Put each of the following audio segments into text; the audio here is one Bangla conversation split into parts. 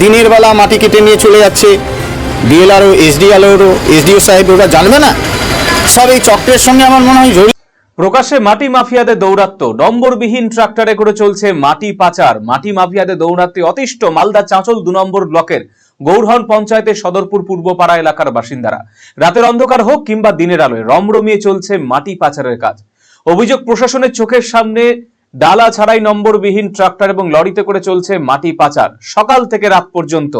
দিনের বেলা মাটি কেটে নিয়ে চলে যাচ্ছে। বিএলআরও এসডিএলআরও এসডিও সাহেব, ওরা জানবে না? সব এই চক্রের সঙ্গে আমার মনে হয় জড়িত। প্রকাশ্যে মাটি মাফিয়াদের দৌরাত্ম্য। নম্বরবিহীন ট্রাক্টরে করে চলছে মাটি পাচার। মাটি মাফিয়াদের দৌরাত্ম্যে অতিষ্ঠ মালদা চাঁচল দু নম্বর ব্লকের গৌরহন পঞ্চায়েতের সদরপুর পূর্বপাড়া এলাকার বাসিন্দারা। রাতের অন্ধকার হোক কিংবা দিনের আলোয় রমরমিয়ে চলছে মাটি পাচারের কাজ। অভিযোগ প্রশাসনের চোখের সামনে ডালা ছাড়াই নম্বরবিহীন ট্রাক্টর এবং লরিতে করে চলছে মাটি পাচার। সকাল থেকে রাত পর্যন্ত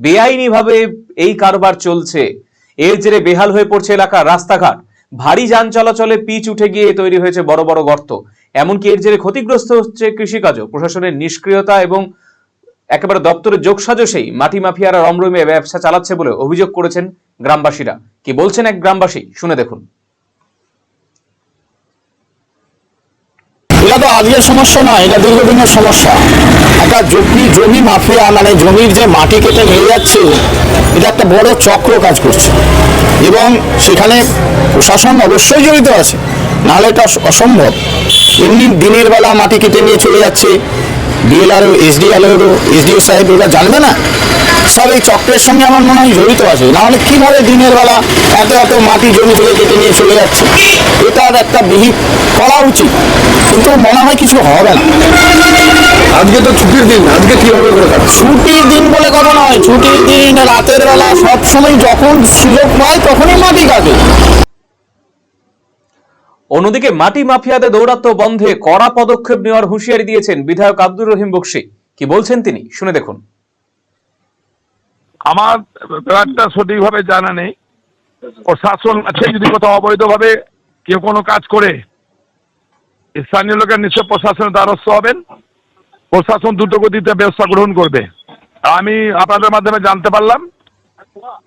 বেআইনিভাবে এই কারবার চলছে। এর জেরে বেহাল হয়ে পড়ছে এলাকার রাস্তাঘাট। ভারী যান চলাচলে পিচ উঠে গিয়ে তৈরি হয়েছে বড় বড় গর্ত। এমনকি এর জেরে ক্ষতিগ্রস্ত হচ্ছে কৃষিকাজও। প্রশাসনের নিষ্ক্রিয়তা এবং একেবারে দপ্তরের যোগসাজশেই মাটি মাফিয়ারা রমরমে ব্যবসা চালাচ্ছে বলে অভিযোগ করেছেন গ্রামবাসীরা। কি বলছেন এক গ্রামবাসী, শুনে দেখুন। এটা তো আজকের সমস্যা নয়, এটা দীর্ঘদিনের সমস্যা। একটা জমি জমি মাফিয়া মানে জমির যে মাটি কেটে নিয়ে যাচ্ছে, এটা একটা বড় চক্র কাজ করছে। এবং সেখানে প্রশাসন অবশ্যই জড়িত আছে, নাহলে এটা অসম্ভব। এমনি দিনের বেলা মাটি কেটে নিয়ে চলে যাচ্ছে বিএলআরও এসডিএলআরও এসডিও সাহেব ওরা জানবে না? সব এই চক্রের সঙ্গে আমার মনে হয় জড়িত আছে। নাহলে কীভাবে দিনের বেলা এত এত মাটি জমি থেকে কেটে নিয়ে চলে যাচ্ছে? এটার একটা বিহিত করা উচিত। কিন্তু মনে হয় কিছু হবে না। আজকে তো ছুটির দিন আজকে কীভাবে করে ছুটির দিন বলে কথা নয় ছুটির দিন রাতের বেলা সব সময় যখন সুযোগ পায় তখনই মাটি কাটে। অন্যদিকে মাটি মাফিয়াদের দৌরাত্ম্য বন্ধে কড়া পদক্ষেপ নেওয়ার হুঁশিয়ারি দিয়েছেন বিধায়ক আব্দুর রহিম বক্সি। কি বলছেন তিনি? শুনে দেখুন। আমার ব্যাপারটা সঠিকভাবে জানা নেই। প্রশাসন আছে যদি কোথাও অবৈধভাবে কেউ কোনো কাজ করে স্থানীয় লোকের নিশ্চয় প্রশাসনের দ্বারস্থ হবেন। প্রশাসন দ্রুত গতিতে ব্যবস্থা গ্রহণ করবে। আমি আপনাদের মাধ্যমে জানতে পারলাম।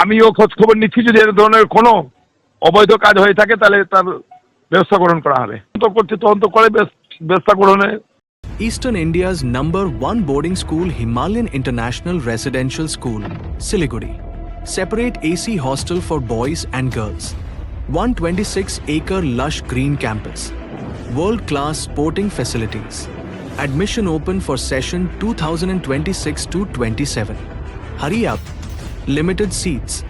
আমিও খোঁজ খবর নিচ্ছি। যদি এ ধরনের কোনো অবৈধ কাজ হয়ে থাকে, তাহলে তার ব্যবস্থা গ্রহণ করা হবে। তদন্ত করছি, তদন্ত করে ব্যবস্থা গ্রহণে Eastern India's number one boarding school, Himalayan International Residential School, Siliguri. Separate AC hostel for boys and girls. 126 acre lush green campus. World class sporting facilities. Admission open for session 2026 to 27. Hurry up. Limited seats.